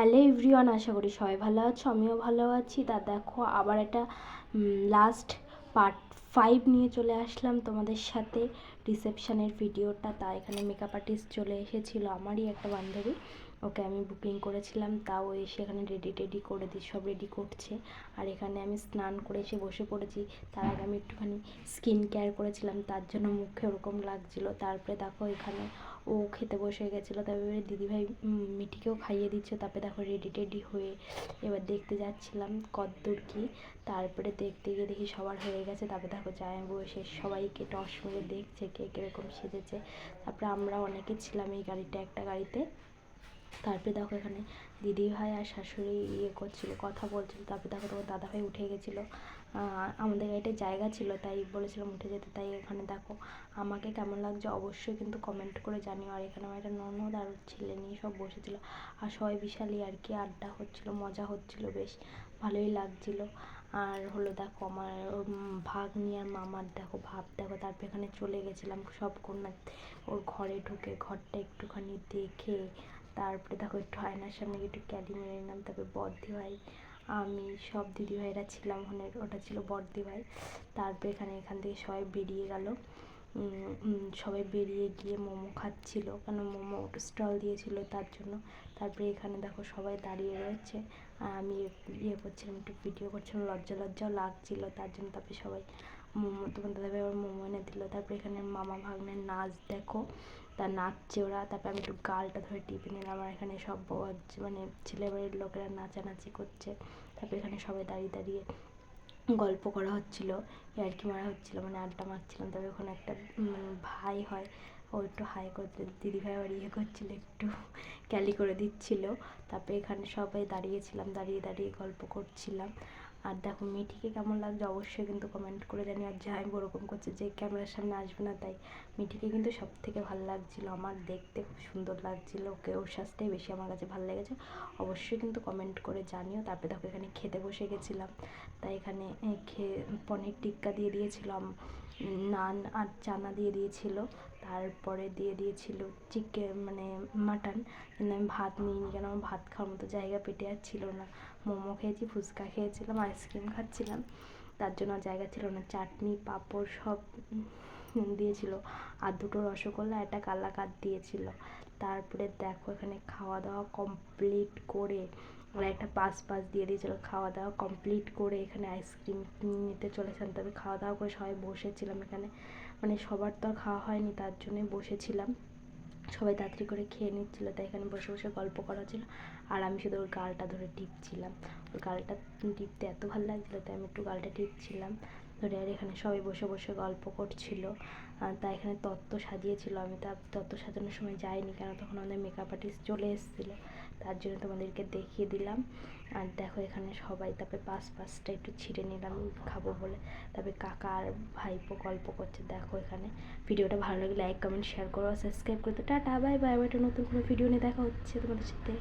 Hello everyone আশা করি সবাই ভালো আছো, আমিও ভালো আছি। তা দেখো, আবার একটা লাস্ট পার্ট ফাইভ নিয়ে চলে আসলাম তোমাদের সাথে রিসেপশনের ভিডিওটা তা এখানে মেকআপ আর্টিস্ট চলে এসেছিল, আমারই একটা বান্ধবী। ওকে আমি বুকিং করেছিলাম তাও এসে এখানে রেডি টেডি করে দিই সব রেডি করছে। আর এখানে আমি স্নান করে এসে বসে পড়েছি। তার আগে আমি একটুখানি স্কিন কেয়ার করেছিলাম, তার জন্য মুখে ওরকম লাগছিল। তারপরে দেখো এখানে ও খেতে বসে গেছিল, তারপরে দিদিভাই মিঠিকেও খাইয়ে দিচ্ছে, তারপরে দেখো রেডি টেডি হয়ে এবার দেখতে যাচ্ছিলাম কদ্দূর কি, তারপরে দেখতে গিয়ে দেখি সবার হয়ে গেছে, তারপরে দেখো জামাই বসে সবাইকে টস মেরে দেখছে কে কীরকম সেজেছে, তারপরে আমরা অনেকে ছিলাম এই গাড়িটা, একটা গাড়িতে, তারপরে দেখো এখানে দিদিভাই আর শাশুড়ি ইয়ে করছিল, কথা বলছিলো, তারপরে দেখো তোমার দাদাভাই উঠে গেছিল আমাদের গাড়িতে জায়গা ছিল, তাই বলেছিলাম উঠে যেতে, তাই এখানে দেখো। আমাকে কেমন লাগছে অবশ্যই কিন্তু কমেন্ট করে জানিও। আর এখানে আমার একটা ননদ আর ছেলে নিয়ে সব বসেছিল। আর সবাই বিশালই আর কি, আড্ডা হচ্ছিল, মজা হচ্ছিল বেশ, ভালোই লাগছিল। আর হলো দেখো আমার ভাগ নিয়ে আর মামার দেখো ভাব, দেখো তারপর এখানে চলে গেছিলাম সব কন্যা। ওর ঘরে ঢুকে ঘরটা একটুখানি দেখে, তারপরে দেখো একটু আয়নার সামনে একটু ক্যালি মেরে নিলাম, তারপরে বর্দি ভাই আমি সব দিদিভাইরা ছিলাম, ওখানে ওটা ছিল বর্দি ভাই তারপরে এখানে এখান থেকে সবাই বেরিয়ে গেল। সবাই বেরিয়ে গিয়ে মোমো খাচ্ছিল, কেন মোমো স্টল দিয়েছিল তার জন্য। তারপরে এখানে দেখো সবাই দাঁড়িয়ে রয়েছে। আর আমি ইয়ে করছিলাম, একটু ভিডিও করছিলাম, লজ্জা লজ্জাও লাগছিল তার জন্য। তারপরে সবাই মোমো তোমার আবার মোমো এনে দিল। তারপরে এখানে মামা ভাগ্নের নাচ দেখো। তা নাচছে ওরা তারপরে আমি একটু গালটা ধরে টিপে নিলাম। আর এখানে সব মানে ছেলেবাড়ির লোকেরা নাচানাচি করছে। তারপরে এখানে সবাই দাঁড়িয়ে দাঁড়িয়ে গল্প করা হচ্ছিল। ইয়ার্কি মারা হচ্ছিল মানে আড্ডা মারছিলাম। তবে ওখানে একটা ভাই হয়, ও একটু হাই করতে দিদিভাই আবার ইয়ে করছিল, একটু ক্যালি করে দিচ্ছিল। তারপরে এখানে সবাই দাঁড়িয়েছিলাম, দাঁড়িয়ে দাঁড়িয়ে গল্প করছিলাম। আর দেখো মিঠিকে কেমন লাগছে অবশ্যই কিন্তু কমেন্ট করে জানি আর যাই ওরকম করছে যে ক্যামেরার সামনে আসবে না, তাই মিঠিকে কিন্তু সব থেকে ভালো লাগছিল, আমার দেখতে খুব সুন্দর লাগছিল, ওকে ওর সাজটাই বেশি আমার কাছে ভালো লেগেছে। অবশ্যই কিন্তু কমেন্ট করে জানিও, তারপরে দেখো এখানে খেতে বসে গেছিলাম, তাই এখানে খেয়ে পনির টিক্কা দিয়ে দিয়েছিলাম। নান আর চানা দিয়ে দিয়েছিল। তারপরে দিয়ে দিয়েছিল চিকেন মানে মাটন কিন্তু আমি ভাত নিইনি কেন? আমার ভাত খাওয়ার মতো জায়গা পেটে আর ছিল না। মোমো খেয়েছি, ফুচকা খেয়েছিলাম আইসক্রিম খাচ্ছিলাম। তার জন্য জায়গা ছিল না। চাটনি, পাঁপড় সব দিয়েছিল। আর দুটো রসগোল্লা, একটা কালাকাঁদ দিয়েছিল। তারপরে দেখো এখানে খাওয়া দাওয়া কমপ্লিট করে ওরা একটা পাস পাস দিয়ে দিয়েছিলো খাওয়া দাওয়া কমপ্লিট করে এখানে আইসক্রিম নিতে চলেছিলাম তবে খাওয়া দাওয়া করে সবাই বসেছিলাম এখানে। মানে সবার তো খাওয়া হয়নি, তার জন্যই বসেছিলাম। সবাই তাড়াতাড়ি করে খেয়ে নিচ্ছিল, তাই এখানে বসে বসে গল্প করা ছিল আর আমি শুধু ওর গালটা ধরে টিপছিলাম। ওর গালটা টিপতে এত ভালো লাগছিল, তাই আমি একটু গালটা টিপছিলাম। ধরে আর এখানে সবাই বসে বসে গল্প করছিল। তাই এখানে তত্ত্ব সাজিয়েছিল। আমি তা তত্ত্ব সাজানোর সময় যাইনি কেন? তখন আমাদের মেকআপ আর্টিস্ট চলে এসেছিল। তার জন্য তোমাদেরকে দেখিয়ে দিলাম। আর দেখো এখানে সবাই, তারপরে পাশ পাশটা একটু ছিঁড়ে নিলাম খাব বলে। তারপরে কাকা আর ভাইপো গল্প করছে। দেখো এখানে। ভিডিওটা ভালো লাগলে লাইক কমেন্ট শেয়ার করো সাবস্ক্রাইব করতে টাটা বাই বাই একটা নতুন কোনো ভিডিও নিয়ে দেখা হচ্ছে তোমাদের সাথে।